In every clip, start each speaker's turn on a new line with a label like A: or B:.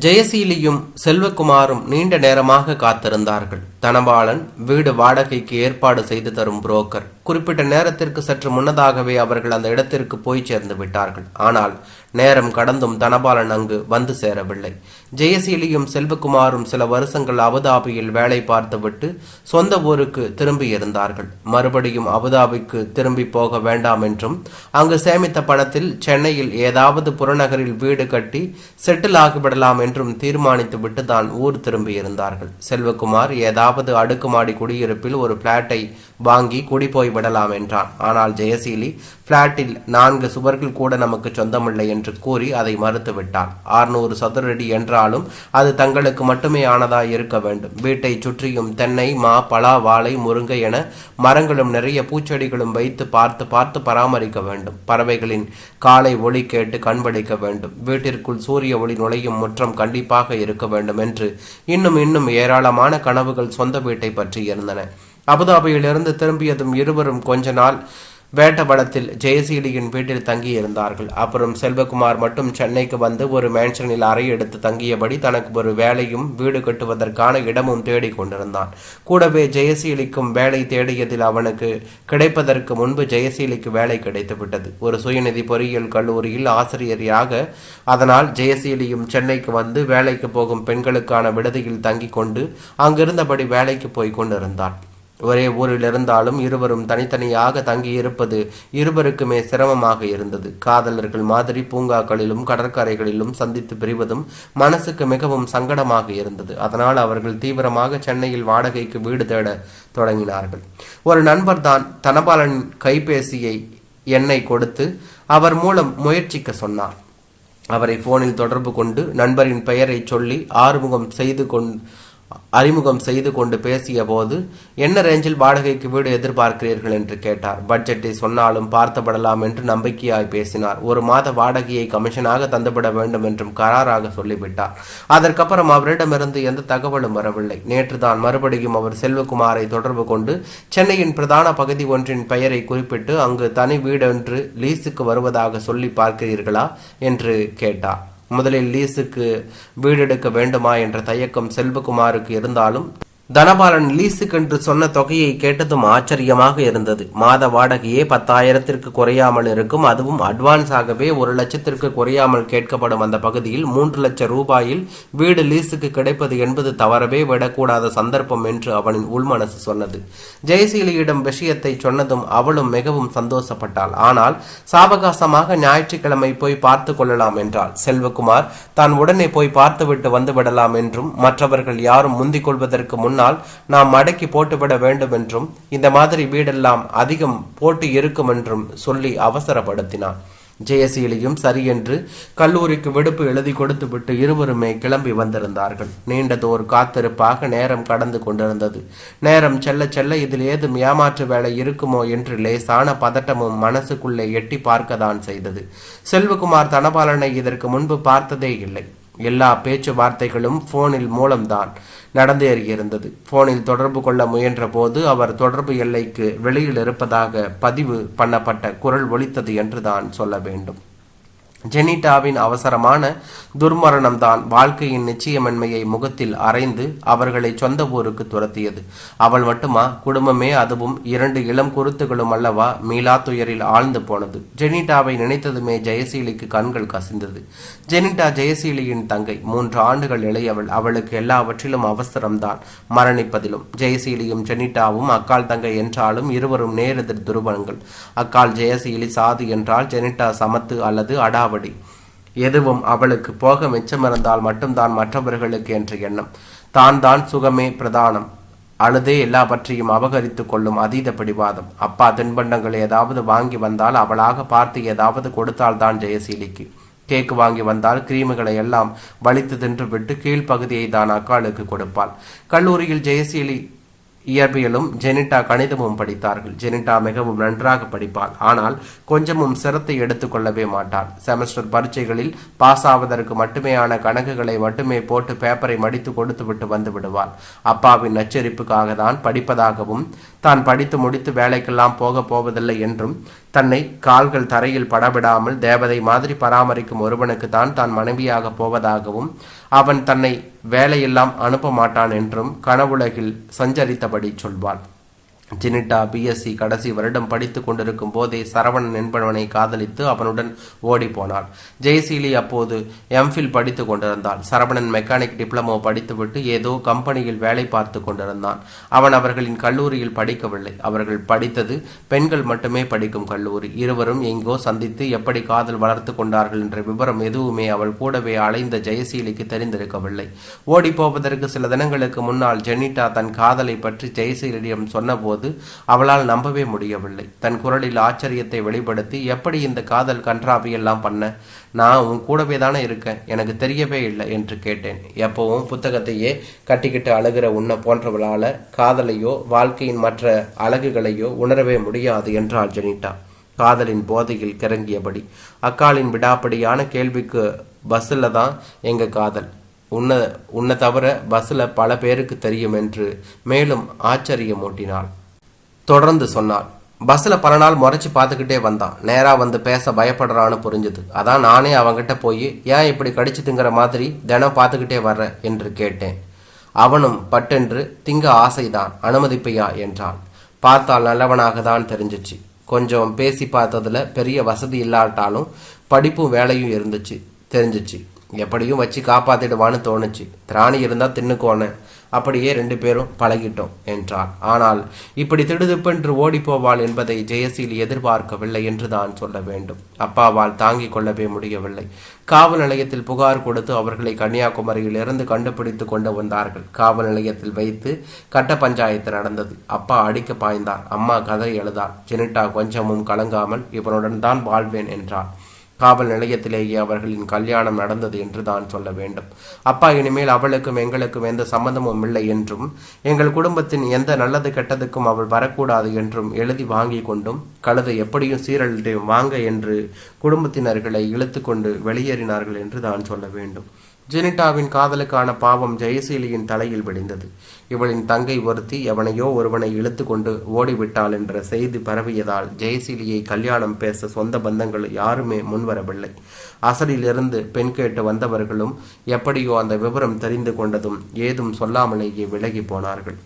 A: ஜெயசீலியும் செல்வகுமாரும் நீண்ட நேரமாக காத்திருந்தார்கள். தனபாலன் வீடு வாடகைக்கு ஏற்பாடு செய்து தரும் புரோக்கர். குறிப்பிட்ட நேரத்திற்கு சற்று முன்னதாகவே அவர்கள் அந்த இடத்திற்கு போய் சேர்ந்து விட்டார்கள். ஆனால் நேரம் கடந்தும் தனபாலன் அங்கு வந்து சேரவில்லை. ஜெயசீலியும் செல்வகுமாரும் சில வருஷங்கள் அபுதாபியில் வேலை பார்த்துவிட்டு சொந்த ஊருக்கு திரும்பி இருந்தார்கள். மறுபடியும் அபுதாபிக்கு திரும்பி போக வேண்டாம் என்றும் அங்கு சேமித்த பணத்தில் சென்னையில் ஏதாவது புறநகரில் வீடு கட்டி செட்டில் ஆகிவிடலாம் என்றும் தீர்மானித்துவிட்டு தான் ஊர் திரும்பி இருந்தார்கள். செல்வகுமார் ஏதாவது அடுக்குமாடி குடியிருப்பில் ஒரு பிளாட்டை வாங்கி குடி போய் விடலாம் என்றான். ஆனால் ஜெயசீலி பிளாட்டில் நான்கு சுவர்கள் கூட நமக்கு சொந்தமில்லை என்று கூறி அதை மறுத்து ஆறுநூறு சதுரடி என்றாலும் அது தங்களுக்கு மட்டுமே ஆனதாய் இருக்க வேண்டும். வீட்டை சுற்றியும் தென்னை மா பலா வாழை முருங்கை என மரங்களும் நிறைய பூச்செடிகளும் வைத்து பார்த்து பார்த்து பராமரிக்க வேண்டும். பறவைகளின் காலை ஒளி கேட்டு கண்படிக்க வேண்டும். வீட்டிற்குள் சூரிய ஒளி நுழையும் முற்றம் கண்டிப்பாக இருக்க வேண்டும் என்று இன்னும் இன்னும் ஏராளமான கனவுகள் சொந்த வீட்டை பற்றி இருந்தன. அபுதாபியிலிருந்து திரும்பியதும் இருவரும் கொஞ்ச நாள் வேட்டவடத்தில் ஜெயசீலியின் வீட்டில் தங்கியிருந்தார்கள். அப்புறம் செல்வகுமார் மட்டும் சென்னைக்கு வந்து ஒரு மேன்ஷனில் அறை எடுத்து தங்கியபடி தனக்கு ஒரு வேலையும் வீடு கட்டுவதற்கான இடமும் தேடிக் கொண்டிருந்தான். கூடவே ஜெயசீலிக்கும் வேலை தேடியதில் அவனுக்கு கிடைப்பதற்கு முன்பு ஜெயசீலிக்கு வேலை கிடைத்துவிட்டது ஒரு சுயநிதி பொறியியல் கல்லூரியில் ஆசிரியராக அதனால் ஜெயசீலியும் சென்னைக்கு வந்து வேலைக்கு போகும் பெண்களுக்கான விடுதியில் தங்கிக் கொண்டு அங்கிருந்தபடி வேலைக்கு போய் கொண்டிருந்தான். ஒரே ஊரில் இருந்தாலும் இருவரும் தனித்தனியாக தங்கியிருப்பது இருவருக்குமே சிரமமாக இருந்தது. காதலர்கள் மாதிரி பூங்காக்களிலும் கடற்கரைகளிலும் சந்தித்து பிரிவதும் மனசுக்கு மிகவும் சங்கடமாக இருந்தது. அதனால் அவர்கள் தீவிரமாக சென்னையில் வாடகைக்கு வீடு தேட தொடங்கினார்கள். ஒரு நண்பர் தான் தனபாலன் கைபேசியை எண்ணை கொடுத்து அவர் மூலம் முயற்சிக்க சொன்னார். அவரை போனில் தொடர்பு கொண்டு நண்பரின் பெயரை சொல்லி ஆறுமுகம் செய்து கொண்டு அறிமுகம் செய்து கொண்டு பேசிய போது என்ன ரேஞ்சில் வாடகைக்கு வீடு எதிர்பார்க்கிறீர்கள்? என்று கேட்டார். பட்ஜெட்டை சொன்னாலும் பார்த்தப்படலாம் என்று நம்பிக்கையாய் பேசினார். ஒரு மாத வாடகையை கமிஷனாக தந்துவிட வேண்டும் என்றும் கராராக சொல்லிவிட்டார். அதற்கப்புறம் அவரிடமிருந்து எந்த தகவலும் வரவில்லை. நேற்று தான் மறுபடியும் அவர் செல்வகுமாரை தொடர்பு கொண்டு சென்னையின் பிரதான பகுதி ஒன்றின் பெயரை குறிப்பிட்டு அங்கு தனி வீடொன்று லீஸுக்கு வருவதாக சொல்லி பார்க்கிறீர்களா? என்று கேட்டார். முதலில் லீஸுக்கு வீடெடுக்க வேண்டுமா என்ற தயக்கம் செல்வகுமாருக்கு இருந்தாலும் தனபாலன் லீஸுக்கென்று சொன்ன தொகையை கேட்டதும் ஆச்சரியமாக இருந்தது. மாத வாடகையே பத்தாயிரத்திற்கு குறையாமல் இருக்கும். அதுவும் அட்வான்ஸாகவே ஒரு லட்சத்திற்கு குறையாமல் கேட்கப்படும். அந்த பகுதியில் மூன்று லட்சம் ரூபாயில் வீடு லீஸுக்கு கிடைப்பது என்பது தவறவே விடக்கூடாத சந்தர்ப்பம் என்று அவனின் உள்மனசு சொன்னது. ஜெயசீலியிடம் விஷயத்தை சொன்னதும் அவளும் மிகவும் சந்தோஷப்பட்டாள். ஆனால் சாவகாசமாக ஞாயிற்றுக்கிழமை போய் பார்த்து கொள்ளலாம் என்றாள். செல்வகுமார் தான் உடனே போய் பார்த்துவிட்டு வந்து விடலாம் என்றும் மற்றவர்கள் யாரும் முந்திக் கொள்வதற்கு முன்னால் நாம் மடக்கி போட்டுவிட வேண்டும் என்றும் இந்த மாதிரி வீடெல்லாம் அதிகம் போட்டு இருக்கும் என்றும் சொல்லி அவசரப்படுத்தினான். ஜெயசீலியும் சரியென்று கல்லூரிக்கு விடுப்பு எழுதி கொடுத்துவிட்டு இருவருமே கிளம்பி வந்திருந்தார்கள். நீண்டதோர் காத்திருப்பாக நேரம் கடந்து கொண்டிருந்தது. நேரம் செல்ல செல்ல இதில் ஏதும் ஏமாற்று வேலை இருக்குமோ என்று லேசான பதட்டமும் மனசுக்குள்ளே எட்டி பார்க்கத்தான் செய்தது. செல்வகுமார் தனபாலனை இதற்கு முன்பு பார்த்ததே இல்லை. எல்லா பேச்சுவார்த்தைகளும் போனில் மூலம்தான். நடந்தேறியிருந்தது போனில் தொடர்பு கொள்ள முயன்ற போது அவர் தொடர்பு எல்லைக்கு வெளியில் இருப்பதாக பதிவு பண்ணப்பட்ட குரல் ஒலித்தது என்று தான் சொல்ல வேண்டும். ஜெனிட்டாவின் அவசரமான துர்மரணம் தான் வாழ்க்கையின் நிச்சயமின்மையை முகத்தில் அரைந்து அவர்களை சொந்த ஊருக்கு துரத்தியது. அவள் மட்டுமா? குடும்பமே அதுவும் இரண்டு இளம் குருத்துகளும் அல்லவா? மீளா துயரில் ஆழ்ந்து போனது. ஜெனிட்டாவை நினைத்ததுமே ஜெயசீலிக்கு கண்கள் கசிந்தது. ஜெனிட்டா ஜெயசீலியின் தங்கை. மூன்று ஆண்டுகள் இளையவள். அவளுக்கு எல்லாவற்றிலும் அவசரம்தான் மரணிப்பதிலும். ஜெயசீலியும் ஜெனிட்டாவும் அக்கால் தங்கை என்றாலும் இருவரும் நேரெதிர் துருவங்கள். அக்கால் ஜெயசீலி சாது என்றால் ஜெனிட்டா சமத்து அல்லது அடாவ சாவடி எதுவும் அவளுக்கு போக மிச்சமிருந்தால் மட்டும்தான் மற்றவர்களுக்கு என்ற எண்ணம். தான் தான் சுகமே பிரதானம். அழுதே எல்லாவற்றையும் அபகரித்துக் கொள்ளும் அதீத பிடிவாதம். அப்பா தின்பண்டங்கள் ஏதாவது வாங்கி வந்தால் அவளாக பார்த்து ஏதாவது கொடுத்தால் தான் ஜெயசீலிக்கு. கேக் வாங்கி வந்தால் கிரீமுகளை எல்லாம் வலித்து தின்றுவிட்டு கீழ்ப்பகுதியை தான் அக்காளுக்கு கொடுப்பாள். கல்லூரியில் ஜெயசீலி இயற்பியலும் ஜெனிட்டா கணிதமும் படித்தார்கள். ஜெனிட்டா மிகவும் நன்றாக படிப்பாள். ஆனால் கொஞ்சமும் சிரத்தை எடுத்துக்கொள்ளவே மாட்டாள். செமஸ்டர் பரீட்சைகளில் பாஸ் ஆவதற்கு மட்டுமேயான கணக்குகளை மட்டுமே போட்டு பேப்பரை மடித்து கொடுத்து விட்டு வந்து விடுவாள். அப்பாவின் நச்சரிப்புக்காக தான் படிப்பதாகவும் தான் படித்து முடித்து வேலைக்கெல்லாம் போக போவதில்லை என்றும் தன்னை கால்கள் தரையில் படவிடாமல் தேவதை மாதிரி பராமரிக்கும் ஒருவனுக்கு தான் தான் மனைவியாக போவதாகவும் அவன் தன்னை வேலையெல்லாம் அனுப்ப மாட்டான் என்றும் கனவுலகில் சஞ்சரித்தபடி சொல்வாள். ஜெனிட்டா பிஎஸ்சி கடைசி வருடம் படித்து கொண்டிருக்கும் போதே சரவணன் என்பவனை காதலித்து அவனுடன் ஓடிப்போனாள். ஜெயசீலி அப்போது எம்ஃபில் படித்து கொண்டிருந்தாள். சரவணன் மெக்கானிக் டிப்ளமோ படித்துவிட்டு ஏதோ கம்பெனியில் வேலை பார்த்து கொண்டிருந்தான். அவன் அவர்களின் கல்லூரியில் படிக்கவில்லை. அவர்கள் படித்தது பெண்கள் மட்டுமே படிக்கும் கல்லூரி. இருவரும் எங்கோ சந்தித்து எப்படி காதல் வளர்த்து கொண்டார்கள் என்ற விவரம் எதுவுமே அவள் கூடவே அலைந்த ஜெயசீலிக்கு தெரிந்திருக்கவில்லை. ஓடிப்போவதற்கு சில தினங்களுக்கு முன்னால் ஜெனிட்டா தன் காதலை பற்றி ஜெயசீலியிடம் சொன்னபோது அவளால் நம்பவே முடியவில்லை. தன் குரலில் ஆச்சரியத்தை வெளிப்படுத்தி எப்படி இந்த காதல் கன்றாவியெல்லாம் பண்ண? நான் உன் கூடவே தானே இருக்கேன். எனக்கு தெரியவே இல்லை என்று கேட்டேன். எப்பவும் புத்தகத்தையே கட்டிக்கிட்டு அழுகிற உன்னை போன்றவளால காதலையோ வாழ்க்கையின் மற்ற அழகுகளையோ உணரவே முடியாது என்றாள் ஜெனிட்டா. காதலின் போதையில் கிறங்கியபடி. அக்காலின் விடாப்படியான கேள்விக்கு பஸ்ஸில் தான் எங்க காதல்? உன்னை உன்னை தவிர பஸ்ஸில் பல பேருக்கு தெரியும் என்று மேலும் ஆச்சரியமூட்டினாள். தொடர்ந்து சொன்னாள். பஸ்ஸில் பல நாள் முறைச்சி பார்த்துக்கிட்டே வந்தான். நேராக வந்து பேச பயப்படுறான்னு புரிஞ்சுது. அதான் நானே அவங்கிட்ட போய் ஏன் இப்படி கடிச்சுதுங்கிற மாதிரி தினம் பார்த்துக்கிட்டே வர்ற? என்று கேட்டேன். அவனும் பட்டென்று திங்க ஆசைதான் அனுமதிப்பையா? என்றான். பார்த்தால் நல்லவனாக தான் தெரிஞ்சிச்சு. கொஞ்சம் பேசி பார்த்ததுல பெரிய வசதி இல்லாட்டாலும் படிப்பும் வேலையும் இருந்துச்சு தெரிஞ்சிச்சு. எப்படியும் வச்சு காப்பாத்திடுவான்னு தோணுச்சு. திராணி இருந்தா தின்னுக்கோன அப்படியே ரெண்டு பேரும் பழகிட்டோம் என்றார் ஆனால் இப்படி திடுதிப்பென்று ஓடி போவாள் என்பதை ஜெயசீல் எதிர்பார்க்கவில்லை என்று தான் சொல்ல வேண்டும். அப்பாவால் தாங்கிக் கொள்ளவே முடியவில்லை. காவல் நிலையத்தில் புகார் கொடுத்து அவர்களை கன்னியாகுமரியில் இருந்து கண்டுபிடித்து கொண்டு வந்தார்கள். காவல் நிலையத்தில் வைத்து கட்ட பஞ்சாயத்து நடந்தது. அப்பா அடிக்க பாய்ந்தார். அம்மா கதை எழுதார் ஜெனிட்டா கொஞ்சமும் கலங்காமல் இவனுடன் தான் வாழ்வேன் என்றார் காவல் நிலையத்திலேயே அவர்களின் கல்யாணம் நடந்தது என்று தான் சொல்ல வேண்டும். அப்பா இனிமேல் அவளுக்கும் எங்களுக்கும் எந்த சம்பந்தமும் இல்லை என்றும் எங்கள் குடும்பத்தின் எந்த நல்லது கெட்டதுக்கும் அவள் வரக்கூடாது என்றும் எழுதி வாங்கி கொண்டும் கழுதை எப்படியும் சீரழிட்டு வாங்க என்று குடும்பத்தினர்களை இழுத்து கொண்டு வெளியேறினார்கள் என்று தான் சொல்ல வேண்டும். ஜெனிட்டாவின் காதலுக்கான பாவம் ஜெயசீலியின் தலையில் விடிந்தது. இவளின் தங்கை ஒருத்தி எவனையோ ஒருவனை இழுத்து கொண்டு ஓடிவிட்டாள் என்ற செய்தி பரவியதால் ஜெயசீலியை கல்யாணம் பேச சொந்த பந்தங்கள் யாருமே முன்வரவில்லை. அசலிலிருந்து பெண் கேட்டு வந்தவர்களும் எப்படியோ அந்த விவரம் தெரிந்து கொண்டதும் ஏதும் சொல்லாமலேயே விலகி போனார்கள்.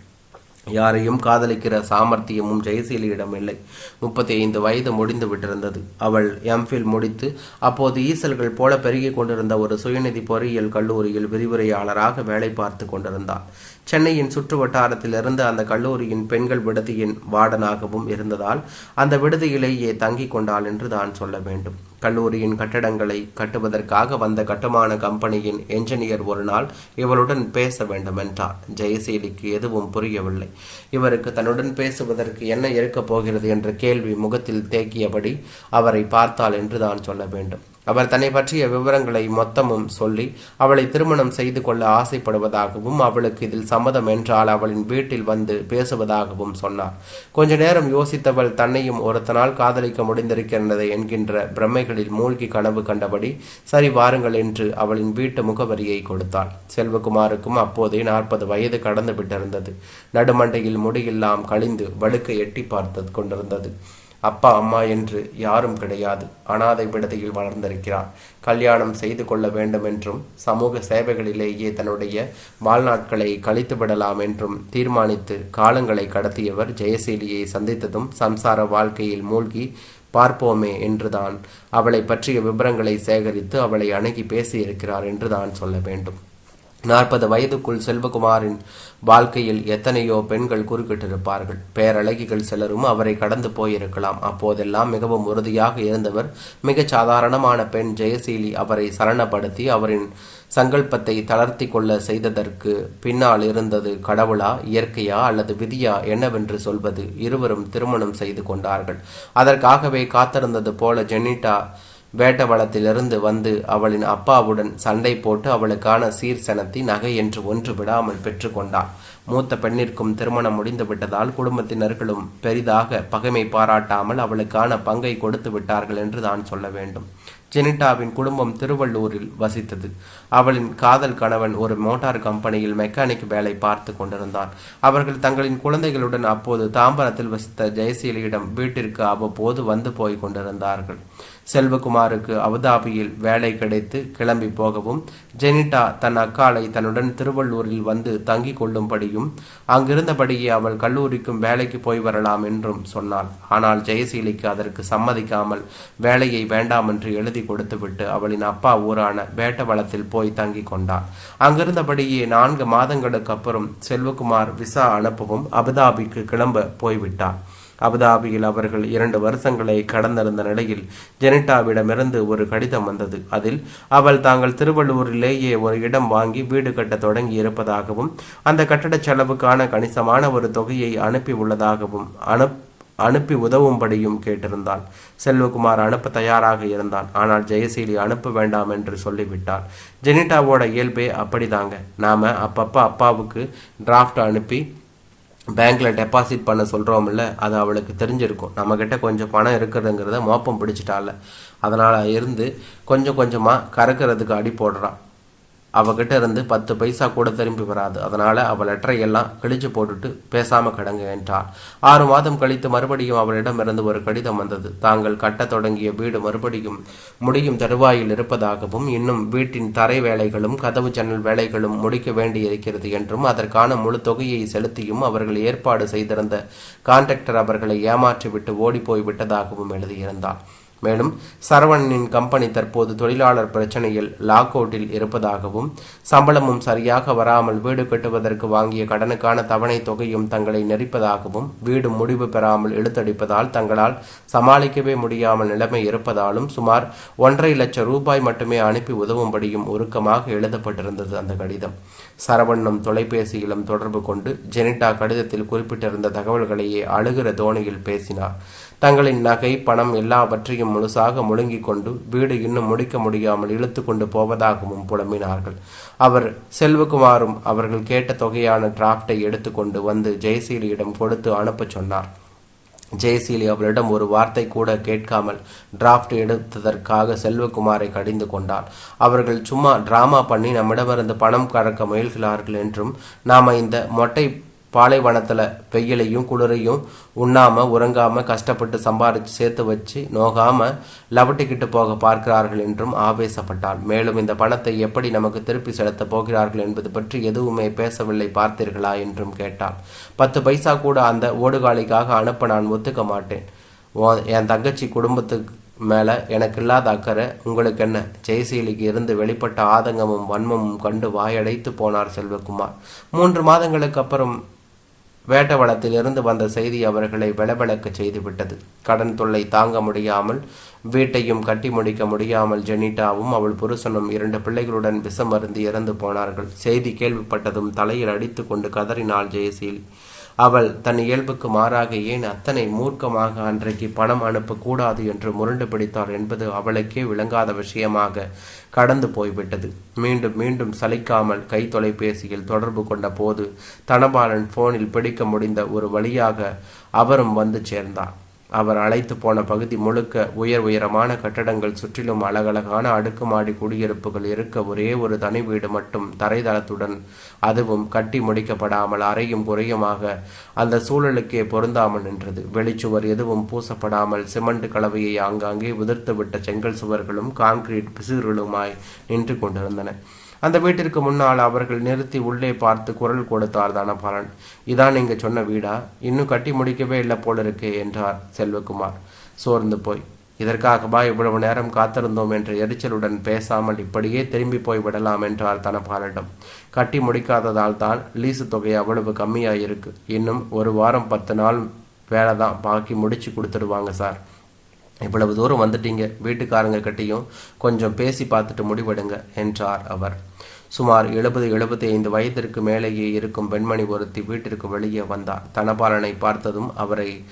A: யாரையும் காதலிக்கிற சாமர்த்தியமும் ஜெயசீலியிடம் இல்லை. முப்பத்தி ஐந்து வயது முடிந்து விட்டிருந்தது. அவள் எம்ஃபில் முடித்து அப்போது ஈசல்கள் போல பெருகிக் கொண்டிருந்த ஒரு சுயநிதி பொறியியல் கல்லூரியில் விரிவுரையாளராக வேலை பார்த்து கொண்டிருந்தாள். சென்னையின் சுற்று வட்டாரத்திலிருந்து அந்த கல்லூரியின் பெண்கள் விடுதியின் வார்டனாகவும் இருந்ததால் அந்த விடுதியிலேயே தங்கி கொண்டாள் என்று தான் சொல்ல வேண்டும். கல்லூரியின் கட்டடங்களை கட்டுவதற்காக வந்த கட்டுமான கம்பெனியின் என்ஜினியர் ஒரு நாள் இவளுடன் பேச வேண்டும் என்றார் ஜெயசீலிக்கு எதுவும் புரியவில்லை. இவருக்கு தன்னுடன் பேசுவதற்கு என்ன இருக்கப் போகிறது என்ற கேள்வி முகத்தில் தேக்கியபடி அவரை பார்த்தாள் என்று தான் சொல்ல வேண்டும். அவர் தன்னை பற்றிய விவரங்களை மொத்தமும் சொல்லி அவளை திருமணம் செய்து கொள்ள ஆசைப்படுவதாகவும் அவளுக்கு இதில் சம்மதம் என்றால் அவளின் வீட்டில் வந்து பேசுவதாகவும் சொன்னார். கொஞ்ச நேரம் யோசித்தவள் தன்னையும் ஒருத்தனால் காதலிக்க முடிந்திருக்கின்றது என்கின்ற பிரமைகளில் மூழ்கி கனவு கண்டபடி சரி வாருங்கள் என்று அவளின் வீட்டு முகவரியை கொடுத்தாள். செல்வகுமாருக்கும் அப்போதே நாற்பது வயது கடந்து விட்டிருந்தது. நடுமண்டையில் முடியெல்லாம் கழிந்து வழுக்க எட்டி பார்த்து கொண்டிருந்தது. அப்பா அம்மா என்று யாரும் கிடையாது. அனாதை விடுதியில் வளர்ந்திருக்கிறார். கல்யாணம் செய்து கொள்ள வேண்டும் என்றும் சமூக சேவைகளிலேயே தன்னுடைய வாழ்நாட்களை கழித்து விடலாம் என்றும் தீர்மானித்து காலங்களை கடத்தியவர் ஜெயசீலியை சந்தித்ததும் சம்சார வாழ்க்கையில் மூழ்கி பார்ப்போமே என்றுதான். அவளை பற்றிய விவரங்களை சேகரித்து அவளை அணுகி பேசியிருக்கிறார் என்றுதான் சொல்ல வேண்டும். நாற்பது வயதுக்குள் செல்வகுமாரின் வாழ்க்கையில் எத்தனையோ பெண்கள் குறுக்கிட்டிருப்பார்கள். பேரழகிகள் சிலரும் அவரை கடந்து போயிருக்கலாம். அப்போதெல்லாம் மிகவும் உறுதியாக இருந்தவர் மிகச் சாதாரணமான பெண் ஜெயசீலி அவரை சரணப்படுத்தி அவரின் சங்கல்பத்தை தளர்த்தி கொள்ள செய்ததற்கு பின்னால் இருந்தது கடவுளா இயற்கையா அல்லது விதியா என்னவென்று சொல்வது இருவரும் திருமணம் செய்து கொண்டார்கள். அதற்காகவே காத்திருந்தது போல ஜெனிட்டா வேட்டவளத்திலிருந்து வந்து அவளின் அப்பாவுடன் சண்டை போட்டு அவளுக்கான சீர்சனத்தை நகை என்று ஒன்று விடாமல் பெற்றுக்கொண்டாள். மூத்த பெண்ணிற்கும் திருமணம் முடிந்து விட்டதால் குடும்பத்தினர்களும் பெரிதாக பகைமை பாராட்டாமல் அவளுக்கான பங்கை கொடுத்து விட்டார்கள் என்று தான் சொல்ல வேண்டும். ஜெனிட்டாவின் குடும்பம் திருவள்ளூரில் வசித்தது. அவளின் காதல் கணவன் ஒரு மோட்டார் கம்பெனியில் மெக்கானிக் வேலை பார்த்து கொண்டிருந்தான் அவர்கள் தங்களின் குழந்தைகளுடன் அப்போது தாம்பரத்தில் வசித்த ஜெயசீலியிடம் வீட்டிற்கு அவ்வப்போது வந்து போய் கொண்டிருந்தார்கள். செல்வகுமாருக்கு அபுதாபியில் வேலை கிடைத்து கிளம்பி போகவும் ஜெனிட்டா தன் அக்காளை தன்னுடன் திருவள்ளூரில் வந்து தங்கிக் கொள்ளும்படியும் அங்கிருந்தபடியே அவள் கல்லூரிக்கும் வேலைக்கு போய் வரலாம் என்றும் சொன்னாள். ஆனால் ஜெயசீலிக்கு அதற்கு சம்மதிக்காமல் வேலையை வேண்டாம் என்று எழுதி கொடுத்துவிட்டு அவளின் அப்பா ஊரான வேட்டவளத்தில் போய் தங்கிக் கொண்டார் அங்கிருந்தபடியே நான்கு மாதங்களுக்கு அப்புறம் செல்வகுமார் விசா அனுப்பவும் அபுதாபிக்கு கிளம்ப போய்விட்டார். அபுதாபியில் அவர்கள் இரண்டு வருஷங்களை கடந்திருந்த நிலையில் ஜெனிட்டாவிடமிருந்து ஒரு கடிதம் வந்தது. அதில் அவள் தாங்கள் திருவள்ளூரிலேயே ஒரு இடம் வாங்கி வீடு கட்ட தொடங்கி இருப்பதாகவும் அந்த கட்டடச் செலவுக்கான கணிசமான ஒரு தொகையை அனுப்பி உள்ளதாகவும் அனுப் அனுப்பி உதவும்படியும் கேட்டிருந்தாள். செல்வகுமார் அனுப்ப தயாராக இருந்தான். ஆனால் ஜெயசீலி அனுப்ப வேண்டாம் என்று சொல்லிவிட்டாள் ஜெனிட்டாவோட இயல்பே அப்படிதாங்க. நாம அப்பப்போ அப்பாவுக்கு டிராஃப்ட் அனுப்பி பேங்க்கில் டெபாசிட் பண்ண சொல்கிறோம்ல அது அவளுக்கு தெரிஞ்சிருக்கும். நம்மக்கிட்ட கொஞ்சம் பணம் இருக்கிறதுங்கிறத மோப்பம் பிடிச்சிட்டால. அதனால் இருந்து கொஞ்சம் கொஞ்சமாக கறக்கிறதுக்கு அடி போடுறான் அவகிட்ட இருந்து பத்து பைசா கூட திரும்பி வராது. அதனால் அவள் லெட்டரை எல்லாம் கிழிச்சு போட்டுட்டு பேசாமல் கிடங்க என்றாள். ஆறு மாதம் கழித்து மறுபடியும் அவளிடமிருந்து ஒரு கடிதம் வந்தது. தாங்கள் கட்டத் தொடங்கிய வீடு மறுபடியும் முடியும் தருவாயில் இருப்பதாகவும் இன்னும் வீட்டின் தரை வேலைகளும் கதவு ஜன்னல் வேலைகளும் முடிக்க வேண்டியிருக்கிறது என்றும் அதற்கான முழு தொகையை செலுத்தியும் அவர்கள் ஏற்பாடு செய்திருந்த கான்ட்ராக்டர் அவர்களை ஏமாற்றிவிட்டு ஓடிப்போய் விட்டதாகவும் எழுதியிருந்தாள். மேலும் சரவணனின் கம்பெனி தற்போது தொழிலாளர் பிரச்சனையில் லாக் அவுட்டில் இருப்பதாகவும் சம்பளமும் சரியாக வராமல் வீடு கட்டுவதற்கு வாங்கிய கடனுக்கான தவணை தொகையும் தங்களை நெரிப்பதாகவும் வீடு முடிவு பெறாமல் இழுத்தடிப்பதால் தங்களால் சமாளிக்கவே முடியாமல் நிலைமை இருப்பதாலும் சுமார் ஒன்றரை லட்சம் ரூபாய் மட்டுமே அனுப்பி உதவும்படியும் உருக்கமாக எழுதப்பட்டிருந்தது அந்த கடிதம். சரவணனும் தொலைபேசியிலும் தொடர்பு கொண்டு ஜெனிட்டா கடிதத்தில் குறிப்பிட்டிருந்த தகவல்களையே அழுகிற தோணியில் பேசினார். தங்களின் நகை பணம் எல்லாவற்றையும் முழுசாக முழுங்கிக் கொண்டு வீடு இன்னும் முடிக்க முடியாமல் இழுத்து கொண்டு போவதாகவும் புலம்பினார்கள். அவர் செல்வகுமாரும் அவர்கள் கேட்ட தொகையான டிராப்டை எடுத்துக்கொண்டு வந்து ஜெயசீலியிடம் கொடுத்து அனுப்பச் சொன்னார். ஜெயசீலி அவரிடம் ஒரு வார்த்தை கூட கேட்காமல் டிராஃப்ட் எடுத்ததற்காக செல்வகுமாரை கடிந்து கொண்டார். அவர்கள் சும்மா டிராமா பண்ணி நம்மிடமிருந்து பணம் கறக்க முயல்கிறார்கள் என்றும் நாம இந்த மொட்டை பாலைவனத்தில் வெயிலையும் குளிரையும் உண்ணாம உறங்காமல் கஷ்டப்பட்டு சம்பாரித்து சேர்த்து வச்சு நோகாமல் லவட்டிக்கிட்டு போக பார்க்கிறார்கள் என்றும் ஆவேசப்பட்டாள் மேலும் இந்த பணத்தை எப்படி நமக்கு திருப்பி செலுத்தப் போகிறார்கள் என்பது பற்றி எதுவுமே பேசவில்லை பார்த்தீர்களா என்றும் கேட்டாள் பத்து பைசா கூட அந்த ஓடுகாலிக்காக அனுப்ப நான் ஒத்துக்க மாட்டேன். என் தங்கச்சி குடும்பத்துக்கு மேலே எனக்கு இல்லாத அக்கறை உங்களுக்கு என்ன? ஜெயசீலிக்கு இருந்து வெளிப்பட்ட ஆதங்கமும் வன்மமும் கண்டு வாயடைத்து போனார் செல்வகுமார். மூன்று மாதங்களுக்கு அப்புறம் வேட்டவளத்திலிருந்து வந்த செய்தி அவர்களை வெளவெளக்க செய்துவிட்டது. கடன் தொல்லை தாங்க முடியாமல் வீட்டையும் கட்டி முடிக்க முடியாமல் ஜெனிட்டாவும் அவள் புருஷனும் இரண்டு பிள்ளைகளுடன் விஷம் இறந்து போனார்கள். செய்தி கேள்விப்பட்டதும் தலையில் அடித்து கொண்டு கதறினாள் ஜெயசீலி. அவள் தன் இயல்புக்கு மாறாக ஏன் அத்தனை மூர்க்கமாக அன்றைக்கு பணம் அனுப்பக்கூடாது என்று முரண்டு பிடித்தார் என்பது அவளுக்கே விளங்காத விஷயமாக கடந்து போய்விட்டது. மீண்டும் மீண்டும் சலிக்காமல் கை தொலைபேசியில் தொடர்பு கொண்ட போது தனபாலன் போனில் பிடிக்க முடிந்த ஒரு வழியாக அவரும் வந்து சேர்ந்தார் அவர் அழைத்து போன பகுதி முழுக்க உயர் உயரமான கட்டடங்கள் சுற்றிலும் அழகழகான அடுக்குமாடி குடியிருப்புகள் இருக்க ஒரே ஒரு தனி வீடு மட்டும் தரைதளத்துடன் அதுவும் கட்டி முடிக்கப்படாமல் அறையும் குறையுமாக அந்த சூழலுக்கே பொருந்தாமல் நின்றது. வெளிச்சுவர் எதுவும் பூசப்படாமல் சிமெண்ட் கலவையை ஆங்காங்கே உதிர்த்துவிட்ட செங்கல் சுவர்களும் கான்கிரீட் பிசிறுகளுமாய் நின்று கொண்டிருந்தன. அந்த வீட்டிற்கு முன்னால் அவர்கள் நிறுத்தி உள்ளே பார்த்து குரல் கொடுத்தார் தனபாலன் இதான் நீங்க சொன்ன வீடா? இன்னும் கட்டி முடிக்கவே இல்லை போல இருக்கு என்றார் செல்வகுமார். சோர்ந்து போய். இதற்காகவா இவ்வளவு நேரம் காத்திருந்தோம்? என்ற எரிச்சலுடன் பேசாமல் இப்படியே திரும்பி போய் விடலாம் என்றார் தனபாலிடம் கட்டி முடிக்காததால் தான் லீசு தொகை அவ்வளவு கம்மியாயிருக்கு. இன்னும் ஒரு வாரம் பத்து நாள் வேலை தான் பாக்கி முடிச்சு கொடுத்துடுவாங்க சார். இவ்வளவு தூரம் வந்துட்டீங்க. வீட்டுக்காரங்க கிட்டையும் கொஞ்சம் பேசி பார்த்துட்டு முடிவெடுங்க என்றார் அவர். சுமார் எழுபது எழுபத்தி ஐந்து வயதிற்கு மேலேயே இருக்கும் பெண்மணி ஒருத்தி வீட்டிற்கு வெளியே வந்தார். தனபாலனை பார்த்ததும் அவரை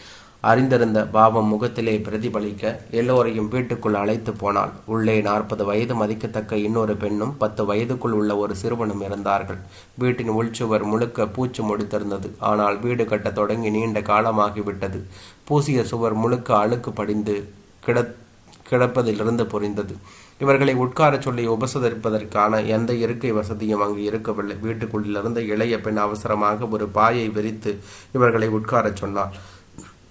A: அறிந்திருந்த பாவம் முகத்திலே பிரதிபலிக்க எல்லோரையும் வீட்டுக்குள் அழைத்து போனாள். உள்ளே நாற்பது வயது மதிக்கத்தக்க இன்னொரு பெண்ணும் பத்து வயதுக்குள் உள்ள ஒரு சிறுவனும் இருந்தார்கள். வீட்டின் உள்சுவர் முழுக்க பூச்சி முடித்திருந்தது. ஆனால் வீடு கட்ட தொடங்கி நீண்ட காலமாகிவிட்டது. பூசிய சுவர் முழுக்க அழுக்கு படிந்து கிட கிடப்பதிலிருந்து புரிந்தது. இவர்களை உட்காரச் சொல்லி உபசரிப்பதற்கான எந்த இருக்கை வசதியும் அங்கு இருக்கவில்லை. வீட்டுக்குள்ளிலிருந்து இளைய பெண் அவசரமாக ஒரு பாயை விரித்து இவர்களை உட்காரச் சொன்னாள்.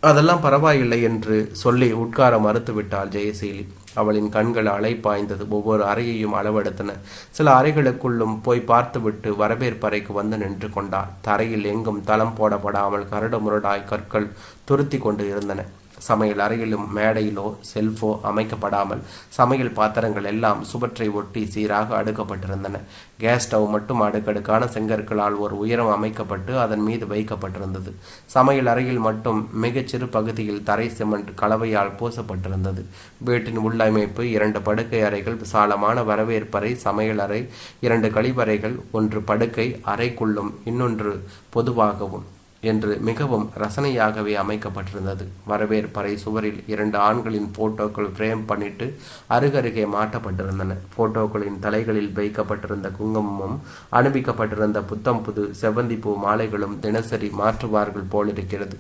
A: அதெல்லாம் பரவாயில்லை என்று சொல்லி உட்கார மறுத்துவிட்டாள் ஜெயசீலி. அவளின் கண்கள் அலைப்பாய்ந்தது ஒவ்வொரு அறையையும் அளவெடுத்தன. சில அறைகளுக்குள்ளும் போய் பார்த்துவிட்டு வரவேற்பறைக்கு வந்து நின்று கொண்டாள். தரையில் எங்கும் தளம் போடப்படாமல் கரடு முரடாய் கற்கள் துருத்தி கொண்டு இருந்தன. சமையல் அறையிலும் மேடையிலோ செல்ஃபோ அமைக்கப்படாமல் சமையல் பாத்திரங்கள் எல்லாம் சுவற்றை ஒட்டி சீராக அடுக்கப்பட்டிருந்தன. கேஸ் ஸ்டவ் மட்டும் அடுக்கடுக்கான செங்கற்களால் ஒரு உயரம் அமைக்கப்பட்டு அதன் மீது வைக்கப்பட்டிருந்தது. சமையல் அறையில் மட்டும் மிகச்சிறு பகுதியில் தரை சிமெண்ட் கலவையால் பூசப்பட்டிருந்தது. வீட்டின் உள்ளமைப்பு இரண்டு படுக்கை அறைகள் விசாலமான வரவேற்பறை சமையல் அறை இரண்டு கழிவறைகள் ஒன்று படுக்கை அறைக்குள்ளும் இன்னொன்று பொதுவாகவும் என்று மிகவும் ரசனையாகவே அமைக்கப்பட்டிருந்தது. வரவேற்பறை சுவரில் இரண்டு ஆண்களின் போட்டோக்கள் ஃப்ரேம் பண்ணிட்டு அருகருகே மாட்டப்பட்டிருந்தன. போட்டோக்களின் தலைகளில் வைக்கப்பட்டிருந்த குங்குமமும் அனுப்பிக்கப்பட்டிருந்த புத்தம் புது செவ்வந்தி பூ மாலைகளும் தினசரி மாற்றுவார்கள் போலிருக்கிறது.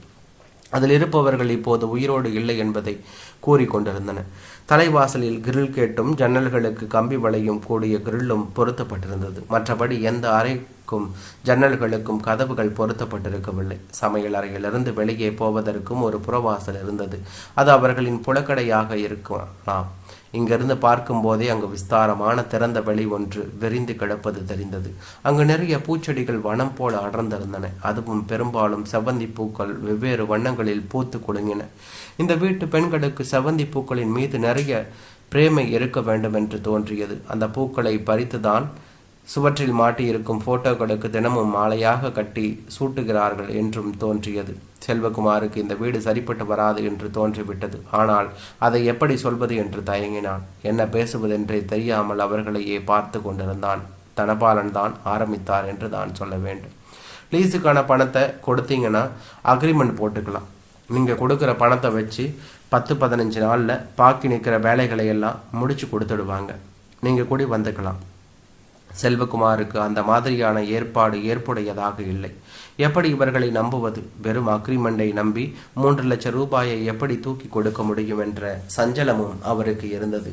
A: அதில் இருப்பவர்கள் இப்போது உயிரோடு இல்லை என்பதை கூறிக்கொண்டிருந்தன தலைவாசலில் கிரில் கேட்டும் ஜன்னல்களுக்கு கம்பி வளையும் கூடிய கிரில்லும் பொருத்தப்பட்டிருந்தது. மற்றபடி எந்த அறை அறைக்கும் ஜன்னல்களுக்கும் கதவுகள் பொருத்தப்பட்டிருக்கவில்லை. சமையல் அறையிலிருந்து வெளியே போவதற்கும் ஒரு புறவாசல் இருந்தது. அது அவர்களின் புலக்கடையாக இருக்கலாம். இங்கிருந்து பார்க்கும்போதே அங்கு விஸ்தாரமான திறந்த வெளி ஒன்று விரிந்து கிடப்பது தெரிந்தது. அங்கு நிறைய பூச்செடிகள் வனம் போல அடர்ந்திருந்தன. அதுவும் பெரும்பாலும் செவ்வந்தி பூக்கள் வெவ்வேறு வண்ணங்களில் பூத்து குலுங்கின. இந்த வீட்டு பெண்களுக்கு செவ்வந்தி பூக்களின் மீது நிறைய பிரேமை இருக்க வேண்டும் என்று தோன்றியது. அந்த பூக்களை பறித்துதான் சுவற்றில் மாட்டியிருக்கும் போட்டோக்களுக்கு தினமும் மாலையாக கட்டி சூட்டுகிறார்கள் என்றும் தோன்றியது. செல்வகுமாருக்கு இந்த வீடு சரிப்பட்டு வராது என்று தோன்றிவிட்டது. ஆனால் அதை எப்படி சொல்வது என்று தயங்கினான். என்ன பேசுவதென்றே தெரியாமல் அவர்களையே பார்த்து கொண்டிருந்தான். தனபாலன் தான் ஆரம்பித்தார் என்று தான் சொல்ல வேண்டும். லீஸுக்கான பணத்தை கொடுத்தீங்கன்னா அக்ரிமெண்ட் போட்டுக்கலாம். நீங்கள் கொடுக்குற பணத்தை வச்சு பத்து பதினஞ்சு நாளில் பாக்கி நிற்கிற வேலைகளை எல்லாம் முடிச்சு கொடுத்துடுவாங்க. நீங்கள் கூடி வந்துக்கலாம். செல்வகுமாருக்கு அந்த மாதிரியான ஏற்பாடு ஏற்புடையதாக இல்லை. எப்படி இவர்களை நம்புவது? வெறும் அக்ரிமெண்டை நம்பி மூன்று லட்சம் ரூபாயை எப்படி தூக்கி கொடுக்க முடியும் என்ற சஞ்சலமும் அவருக்கு இருந்தது.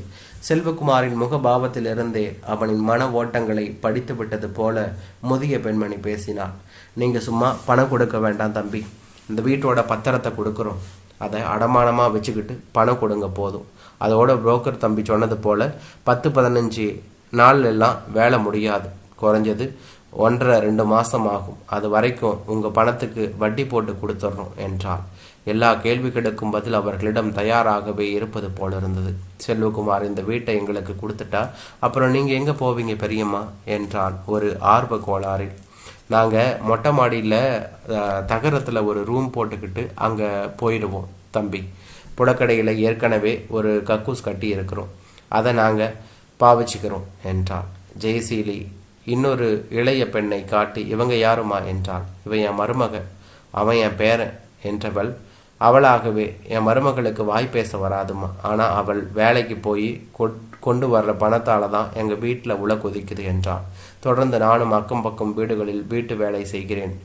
A: செல்வகுமாரின் முகபாவத்திலிருந்தே அவனின் மன ஓட்டங்களை படித்து விட்டது போல முதிய பெண்மணி பேசினாள். நீங்க சும்மா பணம் கொடுக்க வேண்டாம் தம்பி. இந்த வீட்டோட பத்திரத்தை கொடுக்குறோம். அதை அடமானமாக வச்சுக்கிட்டு பணம் கொடுங்க போதும். அதோட புரோக்கர் தம்பி சொன்னது போல பத்து பதினஞ்சு நாள் எல்லாம் வேலை முடியாது. குறைஞ்சது ஒன்றரை ரெண்டு மாதம் ஆகும். அது வரைக்கும் உங்கள் பணத்துக்கு வட்டி போட்டு கொடுத்துட்றோம் என்றார் எல்லா கேள்விகளுக்கும் பதில் அவர்களிடம் தயாராகவே இருப்பது போல இருந்தது. செல்வகுமார் இந்த வீட்டை எங்களுக்கு கொடுத்துட்டா? அப்புறம் நீங்கள் எங்கே போவீங்க பெரியம்மா? என்றான் ஒரு ஆர்வ கோளாறில். நாங்கள் மொட்டை மாடியில் தகரத்தில் ஒரு ரூம் போட்டுக்கிட்டு அங்கே போயிடுவோம் தம்பி. புடக்கடையில் ஏற்கனவே ஒரு கக்கூஸ் கட்டி இருக்கிறோம் அதை நாங்கள் பாவிச்சுக்கிறோம் என்றாள். ஜெயசீலி இன்னொரு இளைய பெண்ணை காட்டி இவங்க யாருமா? என்றாள். இவன் என் மருமக. அவன் என் பேரன் என்றவள். அவளாகவே என் மருமகளுக்கு வாய் பேச வராதுமா ஆனால் அவள் வேலைக்கு போய் கொண்டு வர்ற பணத்தால் தான் எங்கள் வீட்டில் உல கொதிக்குது என்றாள். தொடர்ந்து நானும் அக்கம் பக்கம் வீடுகளில் வீட்டு வேலை செய்கிறேன்.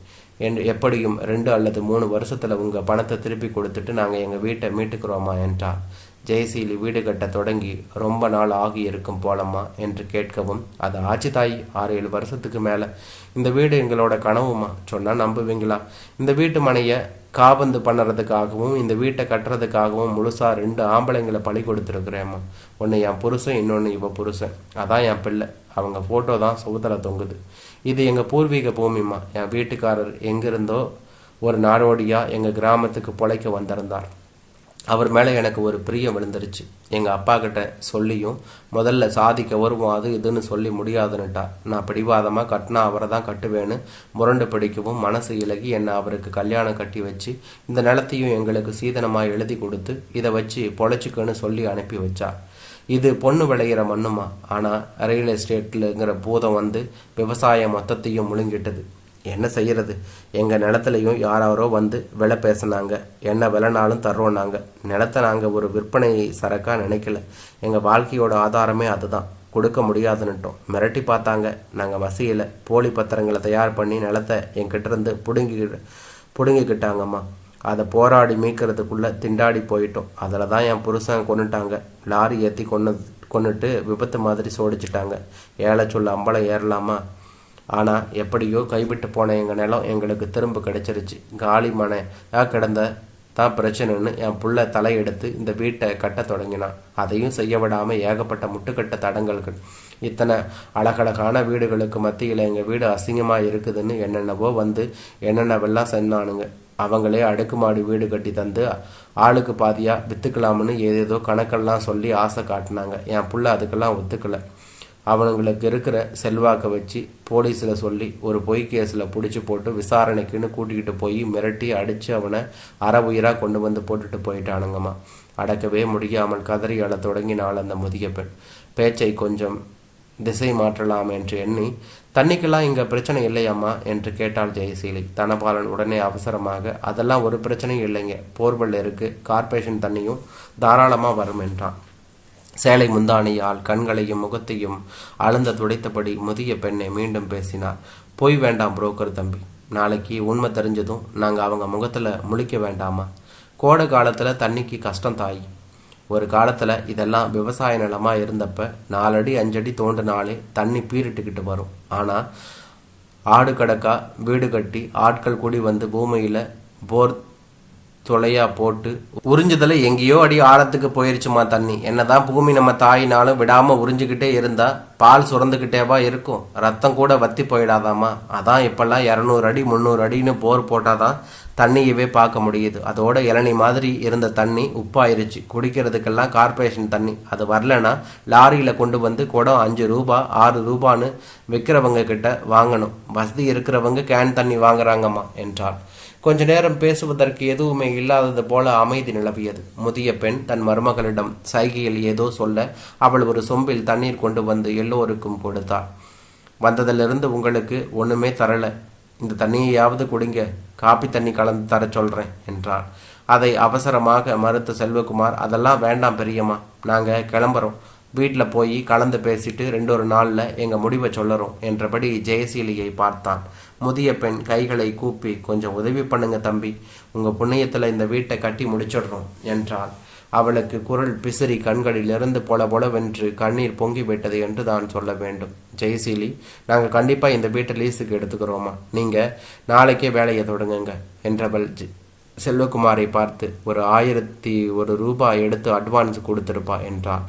A: என்று எப்படியும் ரெண்டு அல்லது மூணு வருஷத்தில் உங்கள் பணத்தை திருப்பி கொடுத்துட்டு நாங்கள் எங்கள் வீட்டை மீட்டுக்கிறோமா? என்றாள். ஜெயசீலி வீடு கட்ட தொடங்கி ரொம்ப நாள் ஆகி இருக்கும் போலம்மா என்று கேட்கவும் அது ஆட்சி தாய். ஆறு ஏழு வருஷத்துக்கு மேலே. இந்த வீடு எங்களோட கனவுமா? சொன்னால் நம்புவீங்களா? இந்த வீட்டு மனையை காபந்து பண்ணுறதுக்காகவும் இந்த வீட்டை கட்டுறதுக்காகவும் முழுசாக ரெண்டு ஆம்பளைங்களை பழி கொடுத்துருக்குறேம்மா. ஒன்று என் புருஷன் இன்னொன்று இவ புருஷன். அதான் என் பிள்ளை. அவங்க ஃபோட்டோ தான் சுகுதல தொங்குது. இது எங்கள் பூர்வீக பூமிம்மா. என் வீட்டுக்காரர் எங்கிருந்தோ ஒரு நாடோடியாக எங்கள் கிராமத்துக்கு பொழைக்க வந்திருந்தார். அவர் மேலே எனக்கு ஒரு பிரியம் விழுந்துருச்சு. எங்கள் அப்பா கிட்ட சொல்லியும் முதல்ல சாதிக்க வருவோம் அது இதுன்னு சொல்லி முடியாதுன்னுட்டா. நான் பிடிவாதமாக கட்டினா அவரை தான் கட்டுவேன்னு முரண்டு பிடிக்கவும் மனசு இலகி என்னை அவருக்கு கல்யாணம் கட்டி வச்சு இந்த நிலத்தையும் எங்களுக்கு சீதனமாக எழுதி கொடுத்து இதை வச்சு பொழைச்சிக்கன்னு சொல்லி அனுப்பி வச்சா. இது பொண்ணு விளையிற மண்ணுமா? ஆனால் ரியல் எஸ்டேட்லுங்கிற பூதம் வந்து விவசாயம் மொத்தத்தையும் முழுங்கிட்டது. என்ன செய்யறது? எங்கள் நிலத்துலையும் யாராரோ வந்து விலை பேசினாங்க. என்ன விலைனாலும் தர்றோம் நாங்கள் நிலத்தை நாங்கள் ஒரு விற்பனை சரக்காக நினைக்கல. எங்கள் வாழ்க்கையோட ஆதாரமே அதுதான். கொடுக்க முடியாதுன்னுட்டோம். மிரட்டி பார்த்தாங்க. நாங்கள் வசியில் போலி பத்திரங்களை தயார் பண்ணி நிலத்தை என்கிட்ட இருந்து பிடுங்கி பிடுங்கிக்கிட்டாங்கம்மா. அதை போராடி மீட்கிறதுக்குள்ளே திண்டாடி போயிட்டோம். அதில் தான் என் புருஷன் கொண்டுட்டாங்க லாரி ஏற்றி கொண்டு கொண்டுட்டு விபத்து மாதிரி சோடிச்சிட்டாங்க. ஏழை சொல்ல அம்பலம் ஏறலாமா? ஆனால் எப்படியோ கைவிட்டு போன எங்கள் நிலம் எங்களுக்கு திரும்ப கிடைச்சிருச்சு. காலி மனையாக கிடந்த தான் பிரச்சனைன்னு என் புள்ள தலையெடுத்து இந்த வீட்டை கட்ட தொடங்கினான். அதையும் செய்ய விடாமல் ஏகப்பட்ட முட்டுக்கட்ட தடங்கல்கள். இத்தனை அழகழகான வீடுகளுக்கு மத்தியில் எங்கள் வீடு அசிங்கமாக இருக்குதுன்னு என்னென்னவோ வந்து என்னென்னவெல்லாம் சொன்னானுங்க. அவங்களே அடுக்குமாடி வீடு கட்டி தந்து ஆளுக்கு பாதியாக விற்றுக்கலாம்னு ஏதேதோ கணக்கெல்லாம் சொல்லி ஆசை காட்டினாங்க. என் புள்ள அதுக்கெல்லாம் ஒத்துக்கலை. அவனுங்களுக்கு இருக்கிற செல்வாக்கை வச்சு போலீஸில் சொல்லி ஒரு பொய் கேஸில் பிடிச்சி போட்டு விசாரணைக்குன்னு கூட்டிகிட்டு போய் மிரட்டி அடித்து அவனை அற உயிராக கொண்டு வந்து போட்டுட்டு போயிட்டானுங்கம்மா. அடக்கவே முடியாமல் கதறி அழ தொடங்கினாள் அந்த முதிய பெண் பேச்சை கொஞ்சம் திசை மாற்றலாம் என்று எண்ணி தண்ணிக்கெல்லாம் இங்கே பிரச்சனை இல்லையாம்மா என்று கேட்டாள் ஜெயசீலி. தனபாலன் உடனே அவசரமாக அதெல்லாம் ஒரு பிரச்சனையும் இல்லைங்க. போர்வெல் இருக்கு. கார்பரேஷன் தண்ணியும் தாராளமாக வரும் என்றான். சேலை முந்தானியால் கண்களையும் முகத்தையும் அளந்த துடைத்தபடி முதிய பெண்ணை மீண்டும் பேசினார். போய் வேண்டாம் புரோக்கர் தம்பி. நாளைக்கு உண்மை தெரிஞ்சதும் நாங்கள் அவங்க முகத்தில் முழிக்க வேண்டாமா? கோடை காலத்தில் தண்ணிக்கு கஷ்டம் தாய். ஒரு காலத்தில் இதெல்லாம் விவசாய நிலமாக இருந்தப்ப நாலடி அஞ்சடி தோண்டினாலே தண்ணி பீரிட்டுக்கிட்டு வரும். ஆனால் ஆடு கடக்கா வீடு கட்டி ஆட்கள் கூடி வந்து பூமியில் போர் துளையாக போட்டு உறிஞ்சதில் எங்கேயோ அடி ஆழத்துக்கு போயிருச்சுமா தண்ணி. என்னதான் பூமி நம்ம தாயினாலும் விடாமல் உறிஞ்சிக்கிட்டே இருந்தால் பால் சுரந்துக்கிட்டேவா இருக்கும். ரத்தம் கூட வத்தி போயிடாதாமா. அதான் இப்போல்லாம் இரநூறு அடி முந்நூறு அடின்னு போர் போட்டால் தான் தண்ணியவே பார்க்க முடியுது. அதோட இளநி மாதிரி இருந்த தண்ணி உப்பாயிருச்சு. குடிக்கிறதுக்கெல்லாம் கார்பரேஷன் தண்ணி. அது வரலனா லாரியில் கொண்டு வந்து குடம் அஞ்சு ரூபா ஆறு ரூபான்னு விற்கிறவங்க கிட்ட வாங்கணும். வசதி இருக்கிறவங்க கேன் தண்ணி வாங்குறாங்கம்மா என்றாள். கொஞ்ச நேரம் பேசுவதற்கு எதுவுமே இல்லாதது போல அமைதி நிலவியது. முதிய பெண் தன் மருமகளிடம் சைகையில் ஏதோ சொல்ல அவள் ஒரு சொம்பில் தண்ணீர் கொண்டு வந்து எல்லோருக்கும் கொடுத்தாள். வந்ததிலிருந்து உங்களுக்கு ஒண்ணுமே தரல. இந்த தண்ணியையாவது குடிங்க. காப்பி தண்ணி கலந்து தர சொல்றேன் என்றாள். அதை அவசரமாக மறுத்த செல்வகுமார் அதெல்லாம் வேண்டாம் பெரியம்மா. நாங்க கிளம்புறோம். வீட்டில் போய் கலந்து பேசிட்டு ரெண்டு ஒரு நாளில் எங்கள் முடிவை சொல்லறோம் என்றபடி ஜெயசீலியை பார்த்தான். முதிய பெண் கைகளை கூப்பி கொஞ்சம் உதவி பண்ணுங்க தம்பி உங்கள் புண்ணியத்தில் இந்த வீட்டை கட்டி முடிச்சிடுறோம் என்றாள். அவளுக்கு குரல் பிசிறி கண்களிலிருந்து பொல பொலவென்று கண்ணீர் பொங்கி விட்டது என்று தான் சொல்ல வேண்டும். ஜெயசீலி நாங்கள் கண்டிப்பாக இந்த வீட்டை லீஸுக்கு எடுத்துக்கிறோமா? நீங்கள் நாளைக்கே வேலையை தொடங்குங்க என்றவள் செல்வகுமாரை பார்த்து ஒரு ஆயிரத்தி ஒரு ரூபாய் எடுத்து அட்வான்ஸ் கொடுத்துருப்பா என்றாள்.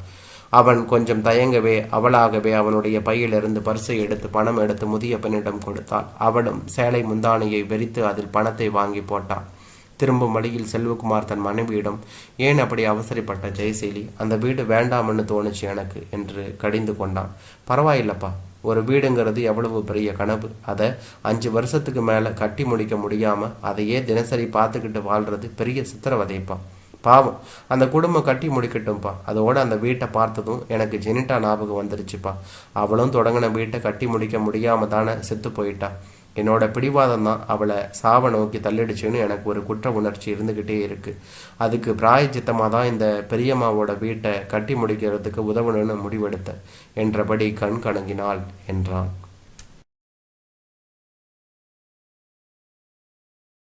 A: அவன் கொஞ்சம் தயங்கவே அவளாகவே அவனுடைய பையிலிருந்து பரிசை எடுத்து பணம் எடுத்து முதிய பெண்ணிடம் கொடுத்தாள். அவளும் சேலை முந்தானையை வெறித்து அதில் பணத்தை வாங்கி போட்டாள். திரும்பும் வழியில் செல்வகுமார் தன் மனைவியிடம் ஏன் அப்படி அவசரப்பட்ட ஜெயசீலி? அந்த வீடு வேண்டாம்னு தோணுச்சு எனக்கு என்று கடிந்து கொண்டான். பரவாயில்லப்பா ஒரு வீடுங்கிறது எவ்வளவு பெரிய கனவு. அதை அஞ்சு வருஷத்துக்கு மேலே கட்டி முடிக்க முடியாமல் அதையே தினசரி பார்த்துக்கிட்டு வாழ்றது பெரிய சித்திரவதைப்பா. பாவம். அந்த குடும்பம் கட்டி முடிக்கட்டும்ப்பா. அதோட அந்த வீட்டை பார்த்ததும் எனக்கு ஜெனிட்டா ஞாபகம் வந்துருச்சுப்பா. அவளும் தொடங்கின வீட்டை கட்டி முடிக்க முடியாம தானே செத்து போயிட்டா. என்னோட பிடிவாதம் தான் அவளை சாவை நோக்கி தள்ளிடுச்சுன்னு எனக்கு ஒரு குற்ற உணர்ச்சி இருந்துக்கிட்டே இருக்கு. அதுக்கு பிராயச்சித்தமாக தான் இந்த பெரியம்மாவோட வீட்டை கட்டி முடிக்கிறதுக்கு உதவணும்னு முடிவெடுத்தேன் என்றபடி கண் கணங்கினாள் என்றான்.